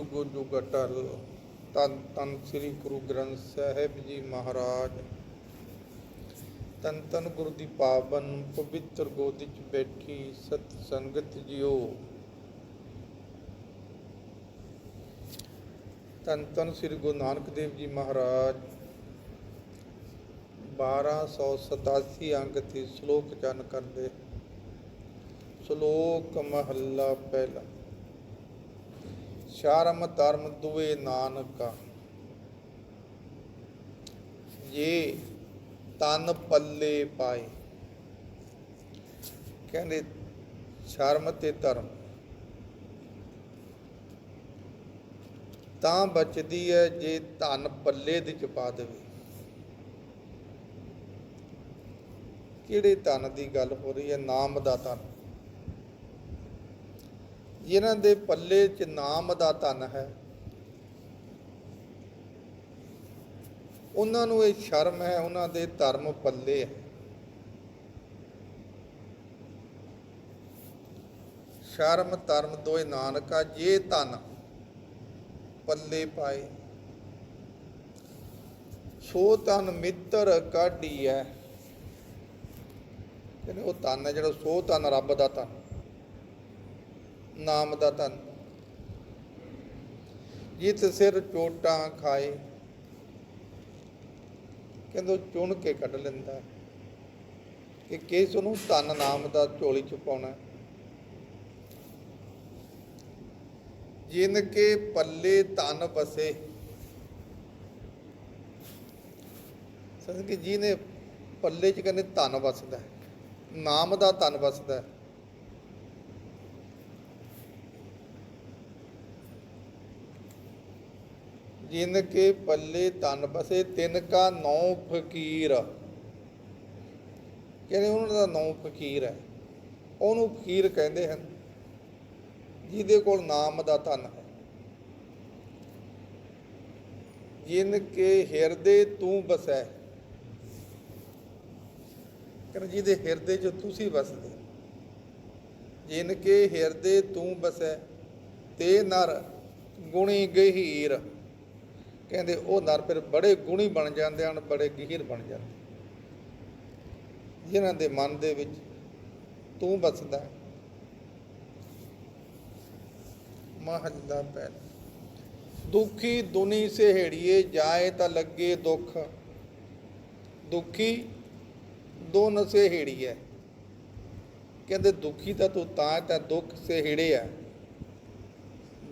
ਜੁਗੋ ਜੁਗ ਅਟਲ ਤਨ ਤਨ ਸ੍ਰੀ ਗੁਰੂ ਗ੍ਰੰਥ ਸਾਹਿਬ ਜੀ ਮਹਾਰਾਜ। ਤਨ ਤਨ ਗੁਰੂ ਦੀ ਪਾਵਨ ਪਵਿੱਤਰ ਗੋਦੀ ਚ ਬੈਠੀ ਸਤ ਸੰਗਤ ਜੀਓ। ਤਨ ਤਨ ਸ੍ਰੀ ਗੁਰੂ ਨਾਨਕ ਦੇਵ ਜੀ ਮਹਾਰਾਜ 1287 ਅੰਗ ਤੇ ਸ਼ਲੋਕ ਚੰਨ ਕਰਦੇ। ਸ਼ਲੋਕ ਮਹੱਲਾ ਪਹਿਲਾ। ਸ਼ਰਮ ਧਰਮ ਦੁਏ ਨਾਨਕਾ। ਜੇ ਤਨ ਪੱਲੇ ਪਾਏ। ਕਹਿੰਦੇ ਸ਼ਰਮ ਤੇ ਧਰਮ। ਤਾਂ ਬਚਦੀ ਹੈ ਜੇ ਧਨ ਪੱਲੇ ਦੇ ਚ ਪਾ ਦੇਵੇ। ਕਿਹੜੇ ਧਨ ਦੀ ਗੱਲ ਹੋ ਰਹੀ ਹੈ ਨਾਮ ਦਾ ਧਨ। ਜਿਨ੍ਹਾਂ ਦੇ ਪੱਲੇ 'ਚ ਨਾਮ ਦਾ ਧਨ ਹੈ। ਉਹਨਾਂ ਨੂੰ ਇਹ ਸ਼ਰਮ ਹੈ, ਉਹਨਾਂ ਦੇ ਧਰਮ ਪੱਲੇ ਹੈ। ਸ਼ਰਮ ਧਰਮ ਦੋਏ ਨਾਨਕਾ, ਜੇ ਧਨ ਪੱਲੇ ਪਾਏ। ਸੋ ਧਨ ਮਿੱਤਰ ਕਾਢੀ ਹੈ ਕਹਿੰਦੇ ਉਹ ਧਨ ਹੈ ਜਿਹੜਾ, ਸੋ ਧਨ ਰੱਬ ਦਾ ਧਨ। ਨਾਮ ਦਾ ਧਨ। ਜਿਤ ਸਿਰ ਚੋਟਾਂ ਖਾਏ, ਕਹਿੰਦੇ ਉਹ ਚੁਣ ਕੇ ਕੱਢ ਲੈਂਦਾ ਕਿ ਕਿਸ ਨੂੰ ਧਨ ਨਾਮ ਦਾ ਝੋਲੀ ਚ ਪਾਉਣਾ ਜਿਨ ਕੇ ਪੱਲੇ ਧਨ ਬਸੇ ਸਨ ਕਿ ਜਿਹਨੇ ਪੱਲੇ ਚ ਕਹਿੰਦੇ ਧਨ ਵਸਦਾ ਨਾਮ ਦਾ ਧਨ ਵਸਦਾ ਜਿਨ ਕੇ ਪੱਲੇ ਧਨ ਬਸੇ, ਤਿਨ ਕਾ ਨੌ ਫਕੀਰ। ਕਹਿੰਦੇ ਉਹਨਾਂ ਦਾ ਨੌ ਫਕੀਰ ਹੈ। ਉਹਨੂੰ ਫਕੀਰ ਕਹਿੰਦੇ ਹਨ, ਜਿਹਦੇ ਕੋਲ ਨਾਮ ਦਾ ਧਨ ਹੈ। ਜਿਨ ਕੇ ਹਿਰਦੇ ਤੂੰ ਬਸੈ। ਕਹਿੰਦੇ ਜਿਹਦੇ ਹਿਰਦੇ 'ਚ ਤੁਸੀਂ ਵਸਦੇ। ਜਿਨ ਕੇ ਹਿਰਦੇ ਤੂੰ ਬਸੈ, ਤੇ ਨਰ ਗੁਣੀ ਗਹੀਰ। ਕਹਿੰਦੇ ਉਹ ਨਰ ਫਿਰ ਬੜੇ ਗੁਣੀ ਬਣ ਜਾਂਦੇ ਹਨ ਬੜੇ ਗਹੀਰ ਬਣ ਜਾਂਦੇ ਜਿਨ੍ਹਾਂ ਦੇ ਮਨ ਦੇ ਵਿੱਚ ਤੂੰ ਬਸਦਾ ਹੈ। ਮਹੱਲਾ ਪਹਿਲਾ ਦੁਖੀ ਦੁਨੀ ਸਹੇੜੀਏ ਜਾਏ ਤਾਂ ਲੱਗੇ ਦੁੱਖ। ਦੁਖੀ ਦੋਨ ਸਹੇੜੀਏ ਕਹਿੰਦੇ ਦੁਖੀ ਤਾਂ ਤੂੰ ਤਾਂ ਹੈ, ਤਾਂ ਦੁੱਖ ਸਹੇੜਿਆ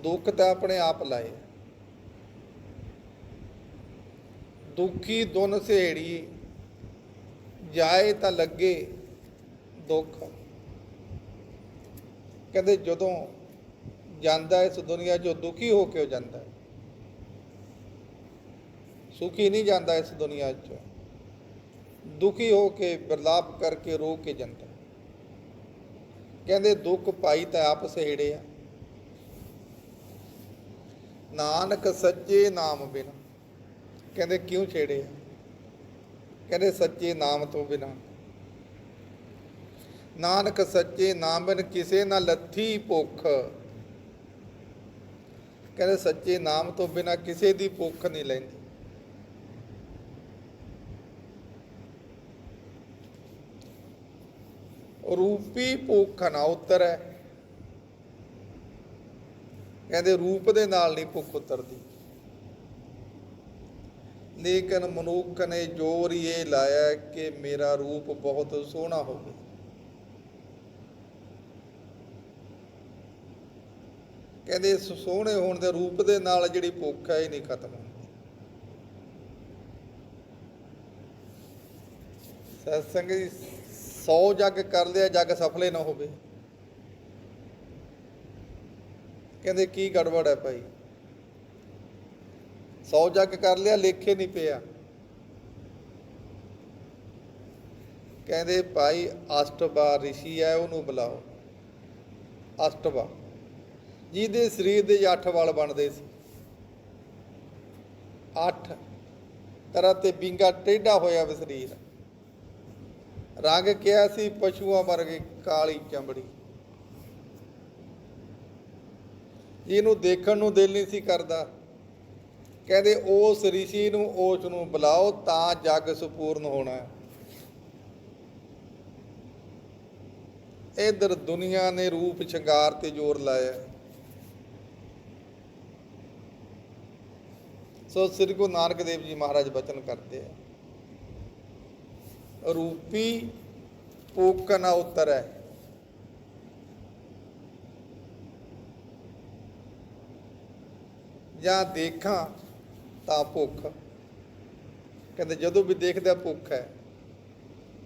ਦੁੱਖ ਤਾਂ ਆਪਣੇ ਆਪ ਲਾਏ। ਦੁਖੀ ਦੁਨ ਸਹੇੜੀ ਜਾਏ ਤਾਂ ਲੱਗੇ ਦੁੱਖ। ਕਹਿੰਦੇ ਜਦੋਂ ਜਾਂਦਾ ਇਸ ਦੁਨੀਆ 'ਚੋਂ ਦੁਖੀ ਹੋ ਕੇ ਜਾਂਦਾ। ਸੁਖੀ ਨਹੀਂ ਜਾਂਦਾ ਇਸ ਦੁਨੀਆ 'ਚ। ਦੁਖੀ ਹੋ ਕੇ ਬਰਲਾਪ ਕਰਕੇ ਰੋ ਕੇ ਜਾਂਦਾ। ਕਹਿੰਦੇ ਦੁੱਖ ਪਾਈ ਤਾਂ ਆਪ ਸਹੇੜਿਆ ਨਾਨਕ ਸੱਚੇ ਨਾਮ ਬਿਨ। ਕਹਿੰਦੇ ਕਿਉਂ ਛੇੜੇ ਕਹਿੰਦੇ ਸੱਚੇ ਨਾਮ ਤੋਂ ਬਿਨਾ। ਨਾਨਕ ਸੱਚੇ ਨਾਮ ਬਿਨ ਕਿਸੇ ਨਾ ਲੱਥੀ ਭੁੱਖ। ਕਹਿੰਦੇ ਸੱਚੇ ਨਾਮ ਤੋਂ ਬਿਨਾ ਕਿਸੇ ਦੀ ਭੁੱਖ ਨਹੀਂ ਲੈਂਦੀ। ਰੂਪੀ ਭੁੱਖ ਨਾ ਉਤਰੈ। ਕਹਿੰਦੇ ਰੂਪ ਦੇ ਨਾਲ ਨਹੀਂ ਭੁੱਖ ਉਤਰਦੀ। ਲੇਕਿਨ ਮਨੁੱਖ ਨੇ ਜੋਰ ਇਹ ਲਾਇਆ ਕਿ ਮੇਰਾ ਰੂਪ ਬਹੁਤ ਸੋਹਣਾ ਹੋਵੇ। ਕਹਿੰਦੇ ਇਸ ਸੋਹਣੇ ਹੋਣ ਦੇ ਰੂਪ ਦੇ ਨਾਲ ਜਿਹੜੀ ਭੁੱਖ ਹੈ ਇਹ ਨਹੀਂ ਖਤਮ ਹੁੰਦੀ। ਸਤਸੰਗ ਜੀ 100 ਜੱਗ ਕਰ ਲਿਆ, ਜੱਗ ਸਫਲੇ ਨਾ ਹੋਵੇ। ਕਹਿੰਦੇ ਕੀ ਗੜਬੜ ਹੈ ਭਾਈ? 100 ਜੱਗ ਕਰ ਲਿਆ, ਲੇਖੇ ਨਹੀਂ ਪਿਆ। ਕਹਿੰਦੇ, ਭਾਈ ਅਸ਼ਟਵਾ ਰਿਸ਼ੀ ਹੈ, ਉਹਨੂੰ ਬੁਲਾਓ। ਅਸ਼ਟਵਾ ਜਿਹਦੇ ਸਰੀਰ ਦੇ 8 ਵਾਲ ਬਣਦੇ ਸੀ। 8 ਤਰ੍ਹਾਂ ਤੇ ਬਿੰਗਾ ਟੇਢਾ ਹੋਇਆ ਵਾ ਸਰੀਰ। ਰੰਗ ਕਿਹਾ ਸੀ, ਪਸ਼ੂਆਂ ਵਰਗੇ ਕਾਲੀ ਚਮੜੀ। ਜਿਹਨੂੰ ਦੇਖਣ ਨੂੰ ਦਿਲ ਨਹੀਂ ਸੀ ਕਰਦਾ। ਕਹਿੰਦੇ ਉਸ ਰਿਸ਼ੀ ਨੂੰ, ਉਸ ਨੂੰ ਬੁਲਾਓ ਤਾਂ ਜਗ ਸੁਪੂਰਨ ਹੋਣਾ ਹੈ। ਇਧਰ ਦੁਨੀਆ ਨੇ ਰੂਪ ਸ਼ਿੰਗਾਰ ਤੇ ਜ਼ੋਰ ਲਾਇਆ। ਸੋ ਸ੍ਰੀ ਗੁਰੂ ਨਾਨਕ ਦੇਵ ਜੀ ਮਹਾਰਾਜ ਬਚਨ ਕਰਦੇ ਆ। ਰੂਪੀ ਪੂਕ ਨਾ ਉਤਰੈ। ਜਾਂ ਦੇਖਾਂ ਤਾਂ ਭੁੱਖ। ਕਹਿੰਦੇ, ਜਦੋਂ ਵੀ ਦੇਖਦਾ ਭੁੱਖ ਹੈ,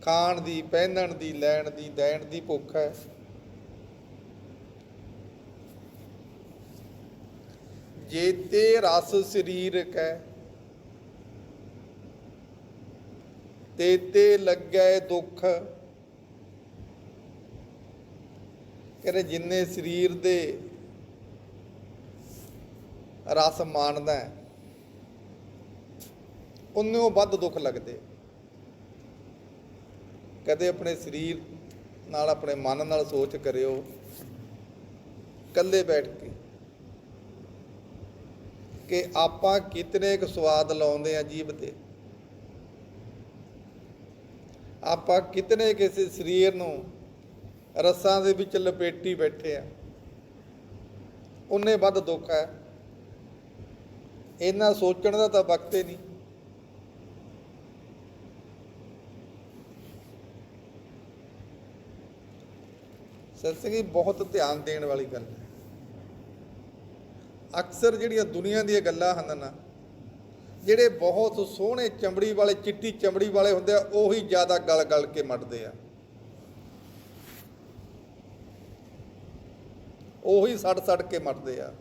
ਖਾਣ ਦੀ, ਪਹਿਨਣ ਦੀ, ਲੈਣ ਦੀ, ਦੇਣ ਦੀ ਭੁੱਖ ਹੈ। ਜੇਤੇ ਰਸ ਸਰੀਰਕ ਹੈ ਤੇਤੇ ਲੱਗੈ ਦੁੱਖ। ਕਹਿੰਦੇ, ਜਿੰਨੇ ਸਰੀਰ ਦੇ ਰਸ ਮਾਣਦਾ ਹੈ ਉਨੇ ਵੱਧ ਦੁੱਖ ਲੱਗਦੇ। ਕਦੇ ਆਪਣੇ ਸਰੀਰ ਨਾਲ, ਆਪਣੇ ਮਨ ਨਾਲ ਸੋਚ ਕਰਿਓ। ਇਕੱਲੇ ਬੈਠ ਕੇ ਕਿ ਆਪਾਂ ਕਿਤਨੇ ਕੁ ਸਵਾਦ ਲਾਉਂਦੇ ਆ ਜੀਭ ਤੇ। ਆਪਾਂ ਕਿਤਨੇ ਕਿਸੇ ਸਰੀਰ ਨੂੰ ਰਸਾਂ ਦੇ ਵਿੱਚ ਲਪੇਟੀ ਬੈਠੇ ਆ ਉਹਨੇ ਵੱਧ ਦੁੱਖ ਹੈ। ਇਹਨਾਂ ਸੋਚਣ ਦਾ ਤਾਂ ਵਕਤ ਹੀ ਨਹੀਂ। ਸਤਿ ਸਿੰਘ ਜੀ ਬਹੁਤ ਧਿਆਨ ਦੇਣ ਵਾਲੀ ਗੱਲ ਹੈ। ਅਕਸਰ ਜਿਹੜੀਆਂ ਦੁਨੀਆ ਦੀਆਂ ਗੱਲਾਂ ਹਨ ਨਾ, ਜਿਹੜੇ ਬਹੁਤ ਸੋਹਣੇ ਚਮੜੀ ਵਾਲੇ, ਚਿੱਟੀ ਚਮੜੀ ਵਾਲੇ ਹੁੰਦੇ ਆ, ਉਹੀ ਜ਼ਿਆਦਾ ਗਲ ਗਲ ਕੇ ਮਟਦੇ ਆ। ਉਹੀ ਸੜ ਸੜ ਕੇ ਮਟਦੇ ਆ।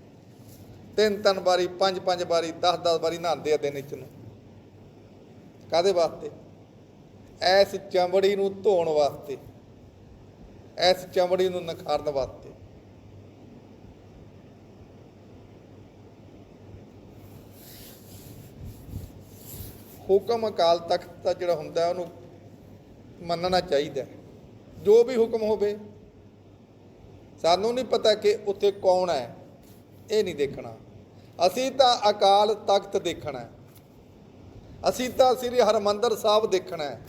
ਤਿੰਨ ਤਿੰਨ ਵਾਰੀ, ਪੰਜ ਪੰਜ ਵਾਰੀ 10 10 ਵਾਰੀ ਨਹਾਉਂਦੇ ਆ ਦਿਨ ਵਿੱਚ ਨੂੰ। ਕਾਦੇ ਵਾਸਤੇ? ਐਸ ਚਮੜੀ ਨੂੰ ਧੋਣ ਵਾਸਤੇ। ਇਸ ਚਮੜੀ ਨੂੰ ਨਖਾਰਨ ਵਾਸਤੇ। ਹੁਕਮ ਅਕਾਲ ਤਖਤ ਦਾ ਜਿਹੜਾ ਹੁੰਦਾ, ਉਹਨੂੰ ਮੰਨਣਾ ਚਾਹੀਦਾ ਜੋ ਵੀ ਹੁਕਮ ਹੋਵੇ, ਸਾਨੂੰ ਨਹੀਂ ਪਤਾ ਕਿ ਉੱਥੇ ਕੌਣ ਹੈ, ਇਹ ਨਹੀਂ ਦੇਖਣਾ। ਅਸੀਂ ਤਾਂ ਅਕਾਲ ਤਖਤ ਦੇਖਣਾ ਅਸੀਂ ਤਾਂ ਸ੍ਰੀ ਹਰਮੰਦਰ ਸਾਹਿਬ ਦੇਖਣਾ ਹੈ।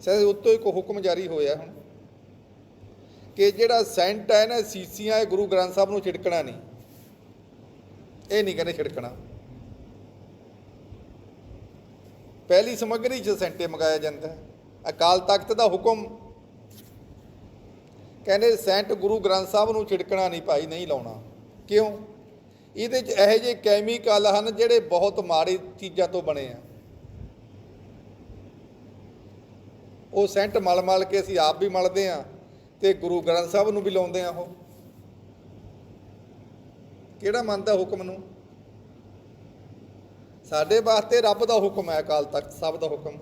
ਸਹਿ, ਉੱਤੋਂ ਇੱਕ ਹੁਕਮ ਜਾਰੀ ਹੋਇਆ ਹੁਣ। ਕਿ ਜਿਹੜਾ ਸੈਂਟ ਹੈ ਨਾ, ਸੀਸੀਆਂ, ਇਹ ਗੁਰੂ ਗ੍ਰੰਥ ਸਾਹਿਬ ਨੂੰ ਛਿੜਕਣਾ ਨਹੀਂ। ਇਹ ਨਹੀਂ ਕਹਿੰਦੇ ਛਿੜਕਣਾ। ਪਹਿਲੀ ਸਮੱਗਰੀ 'ਚ ਸੈਂਟੇ ਮੰਗਾਇਆ ਜਾਂਦਾ ਹੈ। ਅਕਾਲ ਤਖਤ ਦਾ ਹੁਕਮ। ਕਹਿੰਦੇ ਸੈਂਟ ਗੁਰੂ ਗ੍ਰੰਥ ਸਾਹਿਬ ਨੂੰ ਛਿੜਕਣਾ ਨਹੀਂ ਭਾਈ, ਨਹੀਂ ਲਾਉਣਾ। ਕਿਉਂ? ਇਹਦੇ 'ਚ ਇਹੋ ਜਿਹੇ ਕੈਮੀਕਲ ਹਨ ਜਿਹੜੇ ਬਹੁਤ ਮਾੜੀ ਚੀਜ਼ਾਂ ਤੋਂ ਬਣੇ ਆ। ਉਹ ਸੈਂਟ ਮਲ ਮਲ ਕੇ ਅਸੀਂ ਆਪ ਵੀ ਮਲਦੇ ਆ। ਤੇ ਗੁਰੂ ਗ੍ਰੰਥ ਸਾਹਿਬ ਨੂੰ ਵੀ ਲਾਉਂਦੇ ਆ ਉਹ। ਕਿਹੜਾ ਮੰਨਦਾ ਹੁਕਮ ਨੂੰ? ਸਾਡੇ ਵਾਸਤੇ ਰੱਬ ਦਾ ਹੁਕਮ ਹੈ ਅਕਾਲ ਤਖਤ ਸਾਹਿਬ ਦਾ ਹੁਕਮ।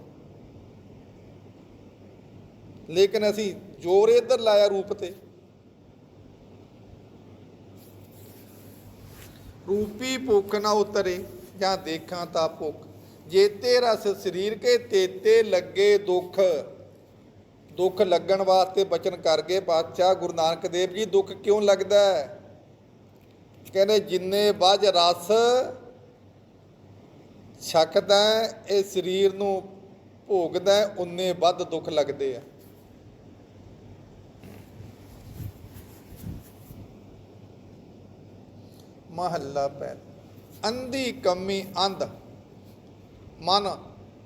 ਲੇਕਿਨ ਅਸੀਂ ਜੋਰ ਇੱਧਰ ਲਾਇਆ ਰੂਪ ਤੇ। ਰੂਪੀ ਭੁੱਖ ਨਾ ਉਤਰੇ ਜਾਂ ਦੇਖਾਂ ਤਾਂ ਭੁੱਖ। ਜੇਤੇ ਰਸ ਸਰੀਰ ਕੇ ਤੇਤੇ ਲੱਗੇ ਦੁੱਖ। ਦੁੱਖ ਲੱਗਣ ਵਾਸਤੇ ਬਚਨ ਕਰ ਗਏ। ਬਾਦਸ਼ਾਹ ਗੁਰੂ ਨਾਨਕ ਦੇਵ ਜੀ, ਦੁੱਖ ਕਿਉਂ ਲੱਗਦਾ ਹੈ? ਕਹਿੰਦੇ, ਜਿੰਨੇ ਵੱਜ ਰਸ ਛਕਦਾ ਇਹ ਸਰੀਰ ਨੂੰ ਭੋਗਦਾ ਉਨੇ ਵੱਧ ਦੁੱਖ ਲੱਗਦੇ ਆ। ਮਹੱਲਾ ਪਹਿਲਾ ਅੰਧੀ ਕੰਮੀ ਅੰਧ। ਮਨ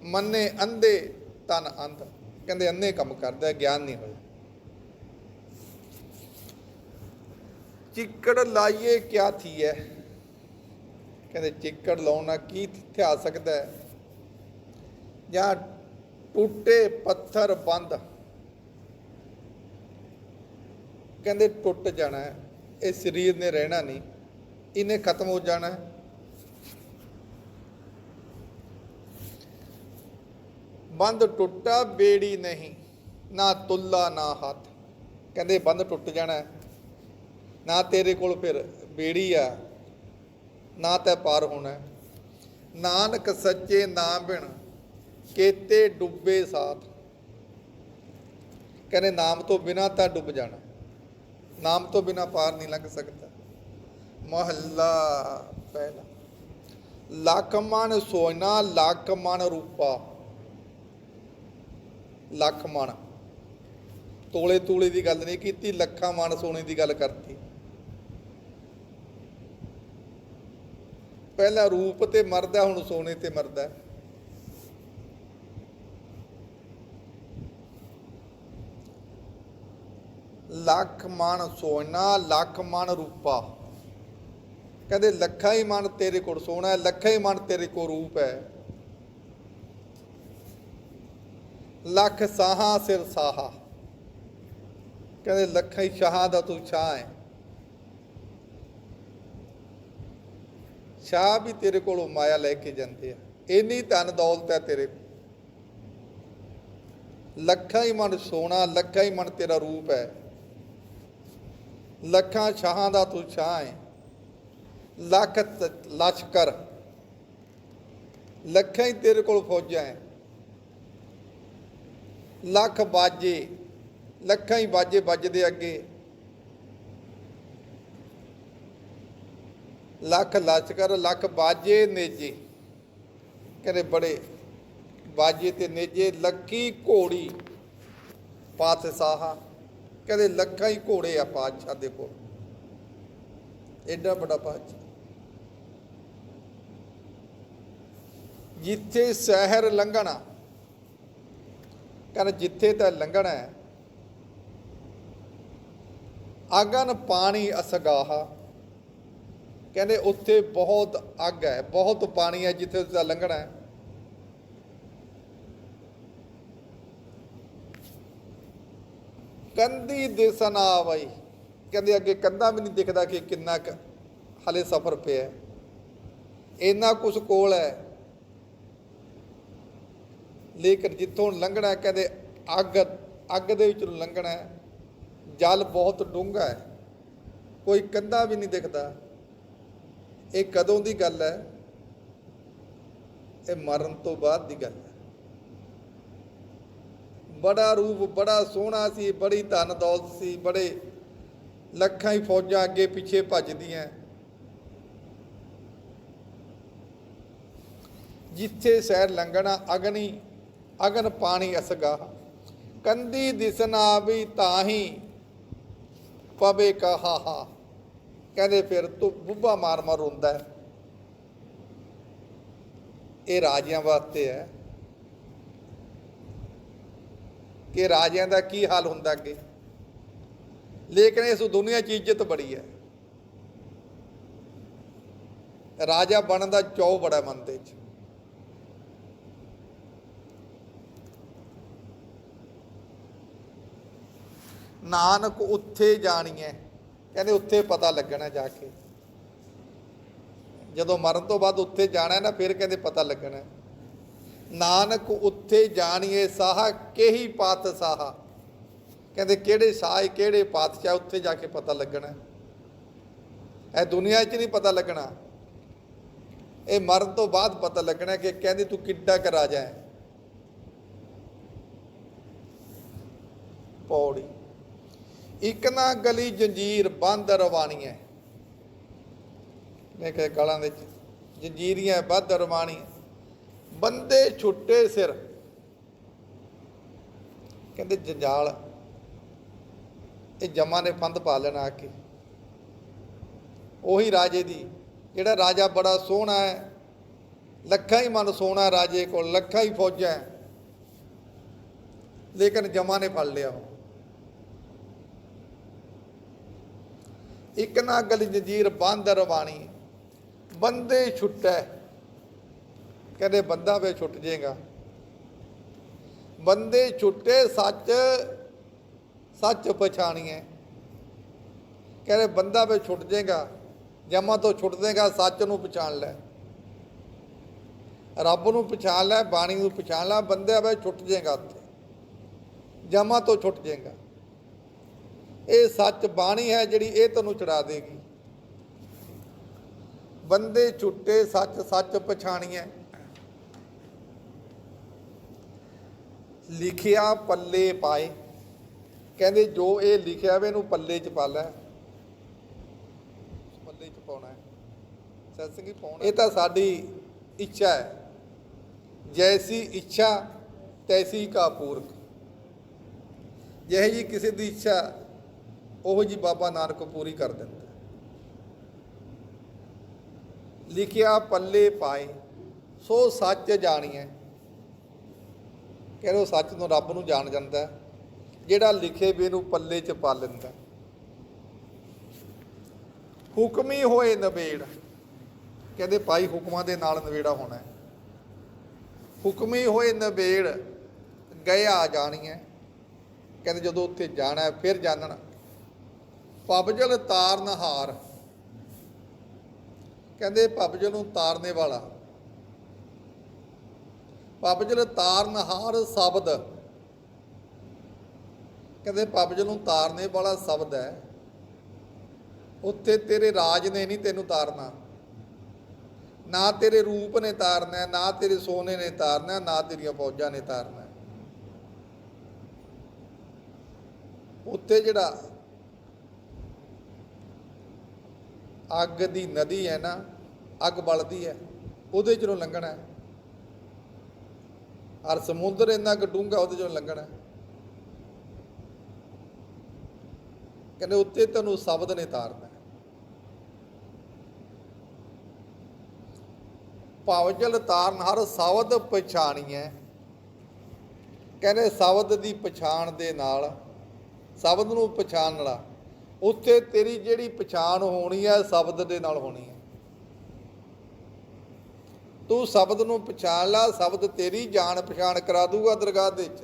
ਮੰਨੇ ਅੰਧੇ, ਤਨ ਅੰਧ। ਕਹਿੰਦੇ ਅੰਨੇ ਕੰਮ ਕਰਦਾ ਗਿਆਨ ਨਹੀਂ ਹੋਇਆ। ਚਿੱਕੜ ਲਾਈਏ ਕਿਆ ਥੀ ਹੈ ਕਹਿੰਦੇ ਚਿੱਕੜ ਲਾਉਣਾ ਕੀ ਥਿਆ ਸਕਦਾ ਹੈ? ਜਾਂ ਟੁੱਟੇ ਪੱਥਰ ਬੰਦ। ਕਹਿੰਦੇ ਟੁੱਟ ਜਾਣਾ ਹੈ, ਇਹ ਸਰੀਰ ਨੇ ਰਹਿਣਾ ਨਹੀਂ, ਇਹਨੇ ਖਤਮ ਹੋ ਜਾਣਾ ਹੈ। ਬੰਦ ਟੁੱਟਾ ਬੇੜੀ ਨਹੀਂ, ਨਾ ਤੁੱਲਾ, ਨਾ ਹੱਥ। ਕਹਿੰਦੇ ਬੰਦ ਟੁੱਟ ਜਾਣਾ ਨਾ ਤੇਰੇ ਕੋਲ ਫਿਰ ਬੇੜੀ ਆ ਨਾ ਤੈ ਪਾਰ ਹੋਣਾ ਨਾਨਕ ਸੱਚੇ ਨਾਮ ਬਿਨ ਕੇਤੇ ਡੁੱਬੇ ਸਾਥ। ਕਹਿੰਦੇ ਨਾਮ ਤੋਂ ਬਿਨਾ ਤਾਂ ਡੁੱਬ ਜਾਣਾ। ਨਾਮ ਤੋਂ ਬਿਨਾ ਪਾਰ ਨਹੀਂ ਲੰਘ ਸਕਦਾ। ਮਹੱਲਾ ਪਹਿਲਾ। ਲੱਖ ਮਨ ਸੋਨਾ, ਲੱਖ ਮਨ ਰੂਪਾ। ਲੱਖ ਮਨ ਤੋਲੇ ਤੂਲੇ ਦੀ ਗੱਲ ਨਹੀਂ ਕੀਤੀ, ਲੱਖਾਂ ਮਨ ਸੋਨੇ ਦੀ ਗੱਲ ਕਰਤੀ। ਪਹਿਲਾਂ ਰੂਪ ਤੇ ਮਰਦਾ, ਹੁਣ ਸੋਨੇ ਤੇ ਮਰਦਾ। ਲੱਖ ਮਨ ਸੋਨਾ, ਲੱਖ ਮਨ ਰੂਪਾ। ਕਹਿੰਦੇ, ਲੱਖਾਂ ਹੀ ਮਨ ਤੇਰੇ ਕੋਲ ਸੋਨਾ ਹੈ, ਲੱਖਾਂ ਹੀ ਮਨ ਤੇਰੇ ਕੋਲ ਰੂਪ ਹੈ। ਲੱਖ ਸਾਹਾਂ ਸਿਰ ਸਾਹਾ। ਕਹਿੰਦੇ ਲੱਖਾਂ ਹੀ ਸ਼ਾਹਾਂ ਦਾ ਤੂੰ ਸ਼ਾਹ ਹੈ। ਸ਼ਾਹ ਵੀ ਤੇਰੇ ਕੋਲੋਂ ਮਾਇਆ ਲੈ ਕੇ ਜਾਂਦੇ ਆ। ਇੰਨੀ ਧਨ ਦੌਲਤ ਹੈ ਤੇਰੇ ਲੱਖਾਂ ਹੀ ਮਨ ਸੋਨਾ ਲੱਖਾਂ ਹੀ ਮਨ ਤੇਰਾ ਰੂਪ ਹੈ। ਲੱਖਾਂ ਸ਼ਾਹਾਂ ਦਾ ਤੂੰ ਸ਼ਾਹ ਹੈ। ਲੱਖ ਤ- ਲਸ਼ਕਰ ਲੱਖਾਂ ਹੀ ਤੇਰੇ ਕੋਲ ਫੌਜਾਂ ਹੈ। ਲੱਖ ਬਾਜੇ, ਲੱਖਾਂ ਹੀ ਬਾਜੇ ਵੱਜਦੇ ਅੱਗੇ। ਲੱਖ ਲਸ਼ਕਰ, ਲੱਖ ਬਾਜੇ ਨੇਜੇ। ਕਹਿੰਦੇ ਬੜੇ ਬਾਜੇ ਤੇ ਨੇਜੇ ਲੱਕੀ ਘੋੜੀ ਪਾਤਸ਼ਾਹ। ਕਹਿੰਦੇ ਲੱਖਾਂ ਹੀ ਘੋੜੇ ਆ ਪਾਤਸ਼ਾਹ ਦੇ ਕੋਲ। ਐਡਾ ਵੱਡਾ ਪਾਤਸ਼ਾਹ। ਜਿੱਥੇ ਸ਼ਹਿਰ ਲੰਘਣਾ ਕਹਿੰਦੇ ਜਿੱਥੇ ਤਾਂ ਲੰਘਣਾ ਹੈ। ਅਗਨ ਪਾਣੀ ਅਸਗਾਹਾ। ਕਹਿੰਦੇ ਉੱਥੇ ਬਹੁਤ ਅੱਗ ਹੈ, ਬਹੁਤ ਪਾਣੀ ਹੈ ਜਿੱਥੇ ਤਾਂ ਲੰਘਣਾ ਹੈ। ਕੰਦੀ ਦਿਸਨ ਆਵਈ ਕਹਿੰਦੇ ਅੱਗੇ ਕੰਧਾ ਵੀ ਨਹੀਂ ਦਿਖਦਾ ਕਿ ਕਿੰਨਾ ਕੁ ਹਲੇ ਸਫ਼ਰ ਪਿਆ ਇੰਨਾ ਕੁਝ ਕੋਲ ਹੈ। ਲੇਕਿਨ ਜਿੱਥੋਂ ਲੰਘਣਾ ਹੈ, ਕਹਿੰਦੇ ਅੱਗ ਅੱਗ ਦੇ ਵਿੱਚੋਂ ਲੰਘਣਾ ਜਲ ਬਹੁਤ ਡੂੰਘਾ ਹੈ। ਕੋਈ ਕੰਧਾ ਵੀ ਨਹੀਂ ਦਿਖਦਾ। ਇਹ ਕਦੋਂ ਦੀ ਗੱਲ ਹੈ? ਇਹ ਮਰਨ ਤੋਂ ਬਾਅਦ ਦੀ ਗੱਲ ਹੈ। ਬੜਾ ਰੂਪ ਬੜਾ ਸੋਹਣਾ ਸੀ ਬੜੀ ਧਨ ਦੌਲਤ ਸੀ ਬੜੇ ਲੱਖਾਂ ਹੀ ਫੌਜਾਂ ਅੱਗੇ ਪਿੱਛੇ ਭੱਜਦੀਆਂ। ਜਿੱਥੇ ਸੈਰ ਲੰਘਣਾ ਅਗਨੀ ਅਗਨ ਪਾਣੀ ਅਸਗਾ। ਕੰਦੀ ਦਿਸਨਾ ਵੀ ਤਾਹੀ ਪਵੇ ਕਹਾ ਕਹਿੰਦੇ ਫਿਰ ਤੂੰ ਬੁੱਬਾ ਮਾਰ ਮਾਰ ਰੋਂਦਾ ਹੈ। ਇਹ ਰਾਜਿਆਂ ਵਾਸਤੇ ਹੈ। ਕਿ ਰਾਜਿਆਂ ਦਾ ਕੀ ਹਾਲ ਹੁੰਦਾ ਅੱਗੇ? ਲੇਕਿਨ ਇਸ ਦੁਨੀਆ 'ਚ ਇੱਜ਼ਤ ਬੜੀ ਹੈ। ਰਾਜਾ ਬਣਨ ਦਾ ਚੌ ਬੜਾ ਮਨ ਦੇ 'ਚ। ਨਾਨਕ ਉੱਥੇ ਜਾਣੀ ਹੈ। ਕਹਿੰਦੇ ਉੱਥੇ ਪਤਾ ਲੱਗਣਾ ਜਾ ਕੇ। ਜਦੋਂ ਮਰਨ ਤੋਂ ਬਾਅਦ ਉੱਥੇ ਜਾਣਾ ਨਾ, ਫਿਰ ਕਹਿੰਦੇ ਪਤਾ ਲੱਗਣਾ ਨਾਨਕ ਉੱਥੇ ਜਾਣੀਏ ਸਾਹ, ਕਿਹੀ ਪਾਤ ਸਾਹ। ਕਹਿੰਦੇ ਕਿਹੜੇ ਸਾਹ ਕਿਹੜੇ ਪਾਤਸ਼ਾਹ ਉੱਥੇ ਜਾ ਕੇ ਪਤਾ ਲੱਗਣਾ ਇਹ ਦੁਨੀਆ 'ਚ ਨਹੀਂ ਪਤਾ ਲੱਗਣਾ। ਇਹ ਮਰਨ ਤੋਂ ਬਾਅਦ ਪਤਾ ਲੱਗਣਾ ਕਿ ਕਹਿੰਦੇ ਤੂੰ ਕਿੱਡਾ ਕੁ ਰਾਜਾ ਹੈ। ਪੌੜੀ। ਇੱਕ ਨਾ ਗਲੀ ਜੰਜੀਰ ਬੰਦ ਰਵਾਨੀ ਹੈ ਮੈਂ ਕਿਹਾ ਗਲਾਂ ਵਿੱਚ, ਜੰਜੀਰੀਆਂ ਬੰਦ ਰਵਾਨੀ ਬੰਦੇ ਛੁੱਟੇ ਸਿਰ। ਕਹਿੰਦੇ ਜੰਜਾਲ, ਇਹ ਜਮਾ ਨੇ ਫੰਦ ਪਾ ਲੈਣਾ ਆ ਕੇ। ਉਹੀ ਰਾਜੇ ਦੀ, ਜਿਹੜਾ ਰਾਜਾ ਬੜਾ ਸੋਹਣਾ ਹੈ, ਲੱਖਾਂ ਹੀ ਮਨ ਸੋਹਣਾ ਰਾਜੇ ਕੋਲ, ਲੱਖਾਂ ਹੀ ਫੌਜਾਂ ਲੇਕਿਨ ਜਮਾ ਨੇ ਫੜ ਲਿਆ ਉਹ। ਇੱਕ ਨਾ ਗਲੀ ਜੰਜੀਰ ਬੰਦ ਰਵਾਣੀ। ਬੰਦੇ ਛੁੱਟੈ। ਕਹਿੰਦੇ, ਬੰਦਾ ਵੇ ਛੁੱਟ ਜਾਏਗਾ ਬੰਦੇ ਛੁੱਟੇ, ਸੱਚ ਸੱਚ ਪਛਾਣੀਏ। ਕਹਿੰਦੇ, ਬੰਦਾ ਵੇ ਛੁੱਟ ਜਾਏਗਾ ਜਮਾ ਤੋਂ ਛੁੱਟ ਦੇਗਾ ਸੱਚ ਨੂੰ ਪਛਾਣ ਲੈ। ਰੱਬ ਨੂੰ ਪਛਾਣ ਲੈ, ਬਾਣੀ ਨੂੰ ਪਛਾਣ ਲੈ, ਬੰਦੇ ਵੇ ਛੁੱਟ ਜਾਏਗਾ ਉੱਥੇ। ਜਮਾ ਤੋਂ ਛੁੱਟ ਜਾਏਗਾ ਇਹ ਸੱਚ ਬਾਣੀ ਹੈ ਜਿਹੜੀ ਇਹ ਤੈਨੂੰ ਚੜਾ ਦੇਗੀ। ਬੰਦੇ ਛੁੱਟੇ ਸੱਚ ਸੱਚ ਪਛਾਣੀਐ। ਲਿਖਿਆ ਪੱਲੇ ਪਾਏ। ਕਹਿੰਦੇ ਜੋ ਇਹ ਲਿਖਿਆ ਵੇ ਇਹਨੂੰ ਪੱਲੇ 'ਚ ਪਾ ਲੈ। ਪੱਲੇ 'ਚ ਪਾਉਣਾ ਹੈ। ਸਤਸੰਗੀ ਪਾਉਣਾ ਇਹ ਤਾਂ ਸਾਡੀ ਇੱਛਾ ਹੈ। ਜੈਸੀ ਇੱਛਾ, ਤੈਸੀ ਕਾ ਪੂਰਕ ਜਿਹੇ ਜੀ ਕਿਸੇ ਦੀ ਇੱਛਾ ਉਹ ਜੀ ਬਾਬਾ ਨਾਨਕ ਪੂਰੀ ਕਰ ਦਿੰਦਾ। ਲਿਖਿਆ ਪੱਲੇ ਪਾਏ, ਸੋ ਸੱਚ ਜਾਣੀਐ। ਕਹਿੰਦੇ ਉਹ ਸੱਚ ਨੂੰ ਰੱਬ ਨੂੰ ਜਾਣ ਜਾਂਦਾ, ਜਿਹੜਾ ਲਿਖੇ ਵੀ ਨੂੰ ਪੱਲੇ 'ਚ ਪਾ ਲੈਂਦਾ। ਹੁਕਮੀ ਹੋਏ ਨਵੇੜ ਕਹਿੰਦੇ ਭਾਈ ਹੁਕਮਾਂ ਦੇ ਨਾਲ ਨਵੇੜਾ ਹੋਣਾ ਹੁਕਮੀ ਹੋਏ ਨਵੇੜ ਗਿਆ ਜਾਣੀਐ। ਕਹਿੰਦੇ ਜਦੋਂ ਉੱਥੇ ਜਾਣਾ ਫਿਰ ਜਾਣਨਾ। ਪਬਜਲ ਤਾਰਨ ਹਾਰ ਕਹਿੰਦੇ ਪਬਜਲ ਨੂੰ ਤਾਰਨੇ ਵਾਲਾ। ਪਬਜਲ ਤਾਰਨ ਹਾਰ ਸ਼ਬਦ। ਕਹਿੰਦੇ ਪਬਜਲ ਨੂੰ ਤਾਰਨੇ ਵਾਲਾ ਸ਼ਬਦ ਹੈ। ਉੱਥੇ ਤੇਰੇ ਰਾਜ ਨੇ ਨਹੀਂ ਤੈਨੂੰ ਤਾਰਨਾ। ਨਾ ਤੇਰੇ ਰੂਪ ਨੇ ਤਾਰਨਾ, ਨਾ ਤੇਰੇ ਸੋਨੇ ਨੇ ਤਾਰਨਾ, ਨਾ ਤੇਰੀਆਂ ਫੌਜਾਂ ਨੇ ਤਾਰਨਾ। ਹੈ। ਉੱਥੇ ਜਿਹੜਾ ਅੱਗ ਦੀ ਨਦੀ ਹੈ ਨਾ, ਅੱਗ ਬਲਦੀ ਹੈ, ਉਹਦੇ ਚੋਂ ਲੰਘਣਾ ਹੈ। ਔਰ ਸਮੁੰਦਰ ਇੰਨਾ ਕੁ ਡੂੰਘਾ ਉਹਦੇ ਚੋਂ ਲੰਘਣਾ ਹੈ। ਕਹਿੰਦੇ ਉੱਤੇ ਤੁਹਾਨੂੰ ਸ਼ਬਦ ਨੇ ਤਾਰਨਾ ਹੈ। ਪਾਵਜਲ ਤਾਰਨ, ਹਰ ਸ਼ਬਦ ਪਛਾਣੀਐ ਕਹਿੰਦੇ ਸ਼ਬਦ ਦੀ ਪਛਾਣ ਦੇ ਨਾਲ, ਸ਼ਬਦ ਨੂੰ ਪਛਾਣਨ ਵਾਲਾ ਉੱਥੇ ਤੇਰੀ ਜਿਹੜੀ ਪਛਾਣ ਹੋਣੀ ਹੈ ਸ਼ਬਦ ਦੇ ਨਾਲ ਹੋਣੀ ਹੈ ਤੂੰ ਸ਼ਬਦ ਨੂੰ ਪਛਾਣ ਲਾ, ਸ਼ਬਦ ਤੇਰੀ ਜਾਣ ਪਛਾਣ ਕਰਾ ਦੂਗਾ ਦਰਗਾਹ ਦੇ ਵਿੱਚ।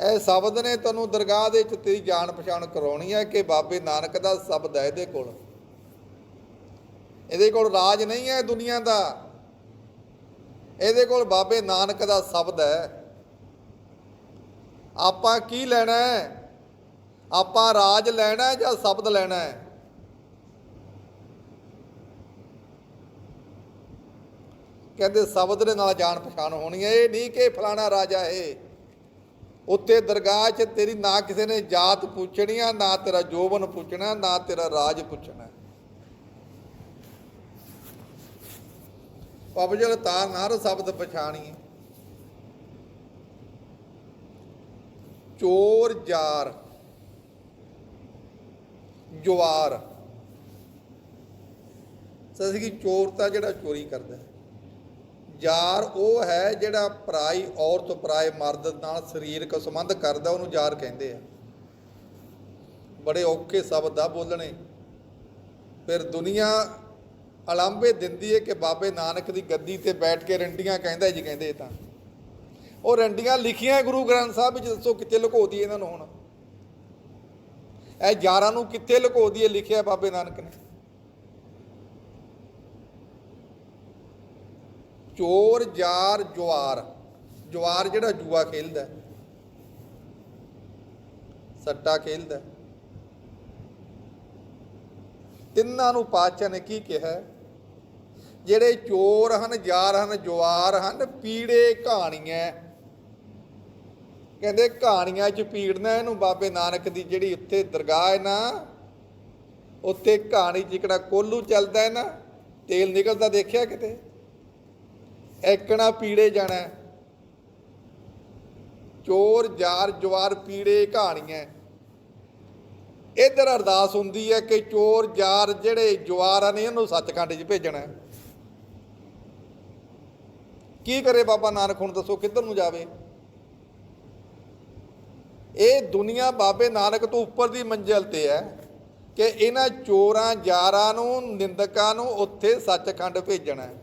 ਇਹ ਸ਼ਬਦ ਨੇ ਤੈਨੂੰ ਦਰਗਾਹ ਦੇ ਵਿੱਚ ਤੇਰੀ ਜਾਣ ਪਛਾਣ ਕਰਾਉਣੀ ਹੈ ਕਿ ਬਾਬੇ ਨਾਨਕ ਦਾ ਸ਼ਬਦ ਹੈ ਇਹਦੇ ਕੋਲ। ਇਹਦੇ ਕੋਲ ਰਾਜ ਨਹੀਂ ਹੈ ਦੁਨੀਆ ਦਾ। ਇਹਦੇ ਕੋਲ ਬਾਬੇ ਨਾਨਕ ਦਾ ਸ਼ਬਦ ਹੈ। ਆਪਾਂ ਕੀ ਲੈਣਾ ਹੈ? ਆਪਾਂ ਰਾਜ ਲੈਣਾ ਹੈ ਜਾਂ ਸ਼ਬਦ ਲੈਣਾ ਹੈ? ਕਹਿੰਦੇ ਸ਼ਬਦ ਦੇ ਨਾਲ ਜਾਣ ਪਛਾਣ ਹੋਣੀ ਹੈ। ਇਹ ਨਹੀਂ ਕਿ ਫਲਾਣਾ ਰਾਜਾ ਹੈ। ਉੱਤੇ ਦਰਗਾਹ 'ਚ ਤੇਰੀ ਨਾ ਕਿਸੇ ਨੇ ਜਾਤ ਪੁੱਛਣੀ ਆ, ਨਾ ਤੇਰਾ ਜੋਬਨ ਪੁੱਛਣਾ, ਨਾ ਤੇਰਾ ਰਾਜ ਪੁੱਛਣਾ। ਪਵਜਲ ਤਾਰ ਹਰ ਸ਼ਬਦ ਪਛਾਣੀ। ਚੋਰ ਜਾਰ। ਜਵਾਰ। ਸਸੀ ਕੀ ਚੋਰ ਤਾਂ ਜਿਹੜਾ ਚੋਰੀ ਕਰਦਾ ਹੈ। ਜਾਰ ਉਹ ਹੈ ਜਿਹੜਾ ਪਰਾਈ ਔਰਤ ਪਰਾਏ ਮਰਦ ਨਾਲ ਸਰੀਰਕ ਸੰਬੰਧ ਕਰਦਾ, ਉਹਨੂੰ ਯਾਰ ਕਹਿੰਦੇ ਆ। ਬੜੇ ਔਖੇ ਸ਼ਬਦ ਆ ਬੋਲਣੇ। ਫਿਰ ਦੁਨੀਆ ਅਲੰਬੇ ਦਿੰਦੀ ਹੈ ਕਿ ਬਾਬੇ ਨਾਨਕ ਦੀ ਗੱਦੀ ਤੇ ਬੈਠ ਕੇ ਰੰਡੀਆਂ ਕਹਿੰਦਾ ਜੀ ਕਹਿੰਦੇ ਤਾਂ। ਉਹ ਰੰਡੀਆਂ ਲਿਖੀਆਂ ਗੁਰੂ ਗ੍ਰੰਥ ਸਾਹਿਬ ਵਿੱਚ ਦੱਸੋ ਕਿੱਥੇ ਲੁਕੋ ਇਹਨਾਂ ਨੂੰ ਹੁਣ। ਇਹ ਯਾਰਾਂ ਨੂੰ ਕਿੱਥੇ ਲੁਕੋ ਦਈਏ ਲਿਖਿਆ ਬਾਬੇ ਨਾਨਕ ਨੇ। ਚੋਰ ਜਾਰ ਜਵਾਰ। ਜਵਾਰ ਜਿਹੜਾ ਜੂਆ ਖੇਲਦਾ ਸੱਟਾ ਖੇਲਦਾ ਤਿੰਨਾਂ ਨੂੰ ਪਾਤਸ਼ਾਹ ਨੇ ਕੀ ਕਿਹਾ ਜਿਹੜੇ ਚੋਰ ਹਨ, ਯਾਰ ਹਨ, ਜਵਾਰ ਹਨ, ਪੀੜੇ ਕਹਾਣੀਆਂ ਕਹਿੰਦੇ ਕਹਾਣੀਆਂ 'ਚ ਪੀੜਨਾ ਇਹਨੂੰ ਬਾਬੇ ਨਾਨਕ ਦੀ ਜਿਹੜੀ ਉੱਥੇ ਦਰਗਾਹ ਹੈ ਨਾ, ਉੱਥੇ ਕਹਾਣੀ 'ਚ ਜਿਹੜਾ ਕੋਲੂ ਚੱਲਦਾ ਹੈ ਨਾ, ਤੇਲ ਨਿਕਲਦਾ ਦੇਖਿਆ ਕਿਤੇ? ਐਕਣਾ ਪੀੜੇ ਜਾਣਾ ਚੋਰ, ਜਾਰ, ਜਵਾਰ, ਪੀੜੇ ਕਹਾਣੀਆਂ ਇਧਰ ਅਰਦਾਸ ਹੁੰਦੀ ਹੈ ਕਿ ਚੋਰ, ਜਾਰ ਜਿਹੜੇ ਜਵਾਰਾਂ ਨੇ, ਇਹਨੂੰ ਸੱਚਖੰਡ 'ਚ ਭੇਜਣਾ ਕੀ ਕਰੇ ਬਾਬਾ ਨਾਨਕ ਹੁਣ ਦੱਸੋ ਕਿੱਧਰ ਨੂੰ ਜਾਵੇ? ਇਹ ਦੁਨੀਆ ਬਾਬੇ ਨਾਨਕ ਤੋਂ ਉੱਪਰ ਦੀ ਮੰਜ਼ਲ ਤੇ ਹੈ ਕਿ ਇਹਨਾਂ ਚੋਰਾਂ ਜਾਰਾਂ ਨੂੰ, ਨਿੰਦਕਾਂ ਨੂੰ ਉੱਥੇ ਸੱਚਖੰਡ ਭੇਜਣਾ ਹੈ।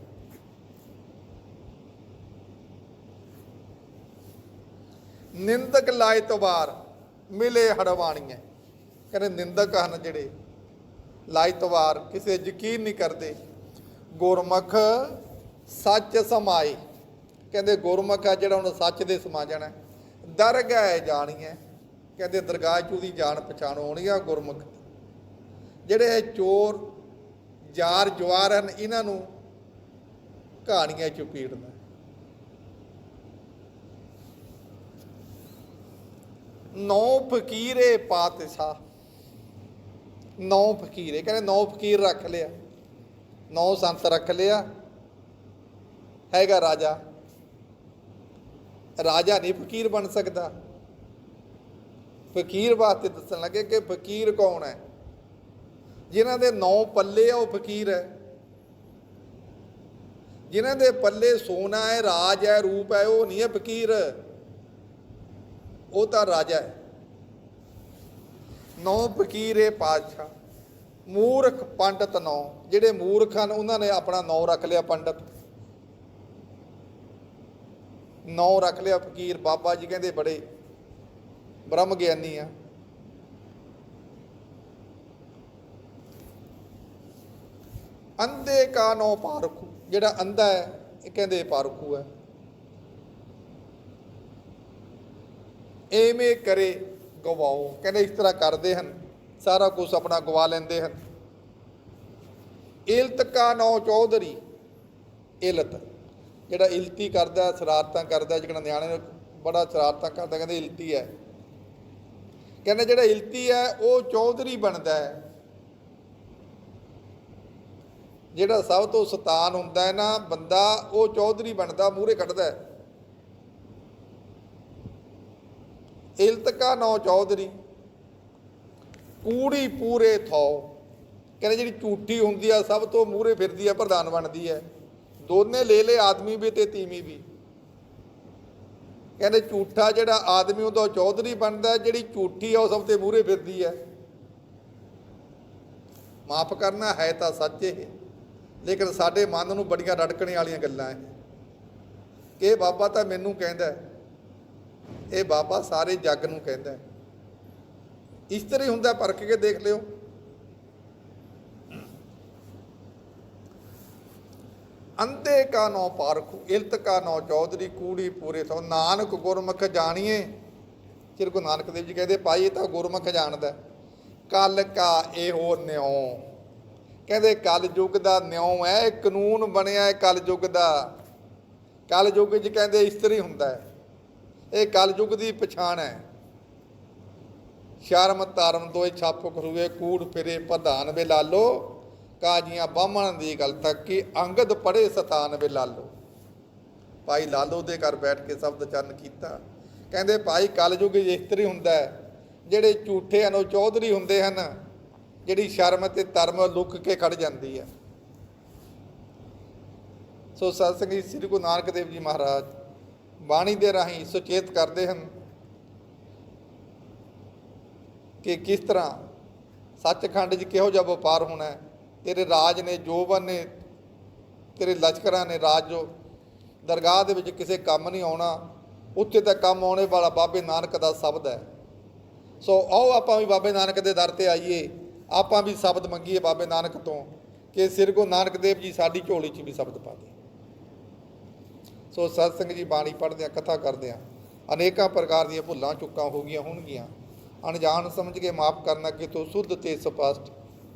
ਨਿੰਦਕ ਲਾਇ ਤਵਾਰ ਮਿਲੇ ਹੜਵਾਣੀਆਂ। ਕਹਿੰਦੇ ਨਿੰਦਕ ਹਨ ਜਿਹੜੇ ਲਾਇ ਤਵਾਰ ਕਿਸੇ ਯਕੀਨ ਨਹੀਂ ਕਰਦੇ। ਗੁਰਮੁਖ ਸੱਚ ਸਮਾਈ ਕਹਿੰਦੇ ਗੁਰਮੁਖ ਆ ਜਿਹੜਾ ਉਹਨੂੰ ਸੱਚ ਦੇ ਸਮਾ ਜਾਣਾ ਹੈ। ਦਰਗਾਹ ਜਾਣੀਏ, ਕਹਿੰਦੇ ਦਰਗਾਹ ਚ ਉਹਦੀ ਜਾਣ ਪਛਾਣ ਹੋਣੀ ਆ ਗੁਰਮੁਖ ਜਿਹੜੇ ਇਹ ਚੋਰ ਜਾਰ ਜਵਾਰ ਹਨ, ਇਹਨਾਂ ਨੂੰ ਕਹਾਣੀਆਂ ਚ ਪੀੜਨਾ। ਨੌ ਫਕੀਰੇ ਪਾਤਸ਼ਾਹ। ਨੌ ਫਕੀਰ ਇਹ ਕਹਿੰਦੇ ਨੌ ਫਕੀਰ ਰੱਖ ਲਿਆ। ਨੌ ਸੰਤ ਰੱਖ ਲਿਆ। ਹੈਗਾ ਰਾਜਾ। ਰਾਜਾ ਨਹੀਂ ਫਕੀਰ ਬਣ ਸਕਦਾ। ਫਕੀਰ ਵਾਸਤੇ ਦੱਸਣ ਲੱਗੇ ਕਿ ਫਕੀਰ ਕੌਣ ਹੈ? ਜਿਨ੍ਹਾਂ ਦੇ ਨੌ ਪੱਲੇ ਆ, ਉਹ ਫਕੀਰ ਹੈ। ਜਿਨ੍ਹਾਂ ਦੇ ਪੱਲੇ ਸੋਨਾ ਹੈ, ਰਾਜ ਹੈ, ਰੂਪ ਹੈ, ਉਹ ਨਹੀਂ ਹੈ ਫਕੀਰ। ਉਹ ਤਾਂ ਰਾਜਾ ਹੈ। ਨੌ ਫਕੀਰ ਇਹ ਪਾਤਸ਼ਾਹ। ਮੂਰਖ ਪੰਡਤ ਨੌ। ਜਿਹੜੇ ਮੂਰਖ ਹਨ, ਉਹਨਾਂ ਨੇ ਆਪਣਾ ਨੌ ਰੱਖ ਲਿਆ ਪੰਡਤ। ਨੌ ਰੱਖ ਲਿਆ ਫਕੀਰ, ਬਾਬਾ ਜੀ ਕਹਿੰਦੇ ਬੜੇ ਬ੍ਰਹਮ ਗਿਆਨੀ ਆ। ਅੰਧੇ ਕਾ ਨੋ ਪਾਰਖੂ, ਜਿਹੜਾ ਅੰਧਾ ਹੈ, ਇਹ ਕਹਿੰਦੇ ਪਾਰਖੂ ਹੈ। ਐਵੇਂ ਕਰੇ ਗਵਾਓ, ਕਹਿੰਦੇ ਇਸ ਤਰ੍ਹਾਂ ਕਰਦੇ ਹਨ, ਸਾਰਾ ਕੁਝ ਆਪਣਾ ਗਵਾ ਲੈਂਦੇ ਹਨ। ਇਲਤ ਕਾ ਨੌ ਚੌਧਰੀ, ਇਲਤ। ਜਿਹੜਾ ਇਲਤੀ ਕਰਦਾ, ਸ਼ਰਾਰਤਾਂ ਕਰਦਾ ਜਿਹੜਾ ਨਿਆਣੇ ਨੂੰ ਬੜਾ ਸ਼ਰਾਰਤਾਂ ਕਰਦਾ, ਕਹਿੰਦੇ ਇਲਤੀ ਹੈ। ਕਹਿੰਦੇ ਜਿਹੜਾ ਇਲਤੀ ਹੈ, ਉਹ ਚੌਧਰੀ ਬਣਦਾ ਹੈ। ਜਿਹੜਾ ਸਭ ਤੋਂ ਸਤਾਨ ਹੁੰਦਾ ਹੈ ਨਾ, ਬੰਦਾ ਉਹ ਚੌਧਰੀ ਬਣਦਾ, ਮੂਹਰੇ ਕੱਢਦਾ ਹੈ। ਇਲਤਕਾ ਨੌ ਚੌਧਰੀ। ਕੂੜੀ ਪੂਰੇ ਥੋ। ਕਹਿੰਦੇ ਜਿਹੜੀ ਝੂਠੀ ਹੁੰਦੀ ਆ, ਸਭ ਤੋਂ ਮੂਹਰੇ ਫਿਰਦੀ ਆ, ਪ੍ਰਧਾਨ ਬਣਦੀ ਹੈ। ਦੋਨੇ ਲੈ ਲੈ ਆਦਮੀ ਵੀ ਤੇ ਤੀਵੀਂ ਵੀ। ਕਹਿੰਦੇ ਝੂਠਾ ਜਿਹੜਾ ਆਦਮੀ ਹੁੰਦਾ ਚੌਧਰੀ ਬਣਦਾ, ਜਿਹੜੀ ਝੂਠੀ ਆ, ਉਹ ਸਭ ਤੋਂ ਮੂਹਰੇ ਫਿਰਦੀ ਹੈ ਮਾਫ ਕਰਨਾ ਹੈ ਤਾਂ ਸੱਚ ਇਹ। ਲੇਕਿਨ ਸਾਡੇ ਮਨ ਨੂੰ ਬੜੀਆਂ ਰੜਕਣੇ ਵਾਲੀਆਂ ਗੱਲਾਂ ਹੈ ਇਹ ਬਾਬਾ ਤਾਂ ਮੈਨੂੰ ਕਹਿੰਦਾ ਇਹ ਬਾਬਾ ਸਾਰੇ ਜੱਗ ਨੂੰ ਕਹਿੰਦਾ ਇਸ ਤਰ੍ਹਾਂ ਹੀ ਹੁੰਦਾ ਪਰਖ ਕੇ ਦੇਖ ਲਿਓ। ਅੰਤੇ ਕਾ ਨੋ ਪਾਰਖੂ, ਇਲਤ ਕਾ ਨੋ ਚੌਧਰੀ, ਕੂੜੀ ਪੂਰੇ ਸੋ, ਨਾਨਕ ਗੁਰਮੁਖ ਜਾਣੀਏ। ਸ੍ਰੀ ਗੁਰੂ ਨਾਨਕ ਦੇਵ ਜੀ ਕਹਿੰਦੇ, ਭਾਈ, ਇਹ ਤਾਂ ਗੁਰਮੁਖ ਜਾਣਦਾ ਕਲ ਕਾ ਇਹੋ ਨਿਉ। ਕਹਿੰਦੇ, ਕਲ ਯੁੱਗ ਦਾ ਨਿਉ ਹੈ, ਇਹ ਕਾਨੂੰਨ ਬਣਿਆ ਹੈ ਕਲ ਯੁੱਗ ਦਾ। ਕਲ ਯੁੱਗ 'ਚ ਕਹਿੰਦੇ, ਇਸਤਰੀ ਹੁੰਦਾ ਹੈ। ਇਹ ਕਲ ਯੁੱਗ ਦੀ ਪਛਾਣ ਹੈ। ਸ਼ਰਮ ਧਰਮ ਦੋਏ ਛਾਪ ਖਰੂਏ, ਕੂੜ ਫਿਰੇ, ਪ੍ਰਧਾਨ ਵੇ ਲਾਲੋ। ਕਾਜੀਆਂ ਬਾਹਮਣ ਦੀ ਗੱਲ ਤੱਕ ਕਿ ਅੰਗਦ ਪੜੇ ਸਤਾਨ ਵੇ ਲਾਲੋ। ਭਾਈ ਲਾਲੋ ਦੇ ਘਰ ਬੈਠ ਕੇ ਸ਼ਬਦ ਚੰਨ ਕੀਤਾ। ਕਹਿੰਦੇ, ਭਾਈ, ਕਲਯੁੱਗ ਇਸਤਰੀ ਹੁੰਦਾ ਜਿਹੜੇ ਝੂਠੇ ਹਨ ਉਹ ਚੌਧਰੀ ਹੁੰਦੇ ਹਨ, ਜਿਹੜੀ ਸ਼ਰਮ ਤੇ ਧਰਮ ਲੁੱਕ ਕੇ ਖੜ ਜਾਂਦੀ ਹੈ। ਸੋ ਸਤਸੰਗ ਜੀ ਸ੍ਰੀ ਗੁਰੂ ਨਾਨਕ ਦੇਵ ਜੀ ਮਹਾਰਾਜ। ਬਾਣੀ ਦੇ ਰਾਹੀਂ ਸੁਚੇਤ ਕਰਦੇ ਹਨ ਕਿ ਕਿਸ ਤਰ੍ਹਾਂ ਸੱਚਖੰਡ 'ਚ ਕਿਹੋ ਜਿਹਾ ਵਪਾਰ ਹੋਣਾ ਹੈ। ਤੇਰੇ ਰਾਜ ਨੇ ਜੋਬਨ ਨੇ, ਤੇਰੇ ਲਸ਼ਕਰਾਂ ਨੇ ਰਾਜ ਜੋ। ਦਰਗਾਹ ਦੇ ਵਿੱਚ ਕਿਸੇ ਕੰਮ ਨਹੀਂ ਆਉਣਾ, ਉੱਥੇ ਤਾਂ ਕੰਮ ਆਉਣੇ ਵਾਲਾ ਬਾਬੇ ਨਾਨਕ ਦਾ ਸ਼ਬਦ ਹੈ। ਸੋ ਆਓ ਆਪਾਂ ਵੀ ਬਾਬੇ ਨਾਨਕ ਦੇ ਦਰ ਤੇ ਆਈਏ। ਆਪਾਂ ਵੀ ਸ਼ਬਦ ਮੰਗੀਏ ਬਾਬੇ ਨਾਨਕ ਤੋਂ ਕਿ ਸਿਰ ਕੋ ਨਾਨਕ ਦੇਵ ਜੀ ਸਾਡੀ ਝੋਲੀ 'ਚ ਵੀ ਸ਼ਬਦ ਪਾ ਦੇ। ਸੋ ਸਤ ਸਤਸੰਗ ਜੀ ਬਾਣੀ ਪੜ੍ਹਦੇ ਆ ਕਥਾ ਕਰਦੇ ਆ ਅਨੇਕਾਂ ਪ੍ਰਕਾਰ ਦੀਆਂ ਭੁੱਲਾਂ, ਚੁੱਕਾਂ ਹੋ ਗਈਆਂ ਹੋਣਗੀਆਂ। ਅਣਜਾਣ ਸਮਝ ਕੇ ਮਾਫ ਕਰਨਾ ਕਿ ਤੂੰ ਸੁੱਧ ਤੇ ਸਪਸ਼ਟ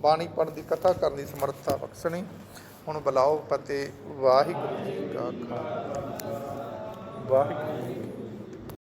ਬਾਣੀ ਪੜ੍ਹਨ ਦੀ ਕਥਾ ਕਰਨ ਦੀ ਸਮਰੱਥਾ ਬਖਸ਼ਣੀ। ਹੁਣ ਬੁਲਾਓ ਫਤਿਹ ਵਾਹਿਗੁਰੂ ਜੀ ਕਾ ਖਾਲਸਾ। ਵਾਹਿਗੁਰੂ ਜੀ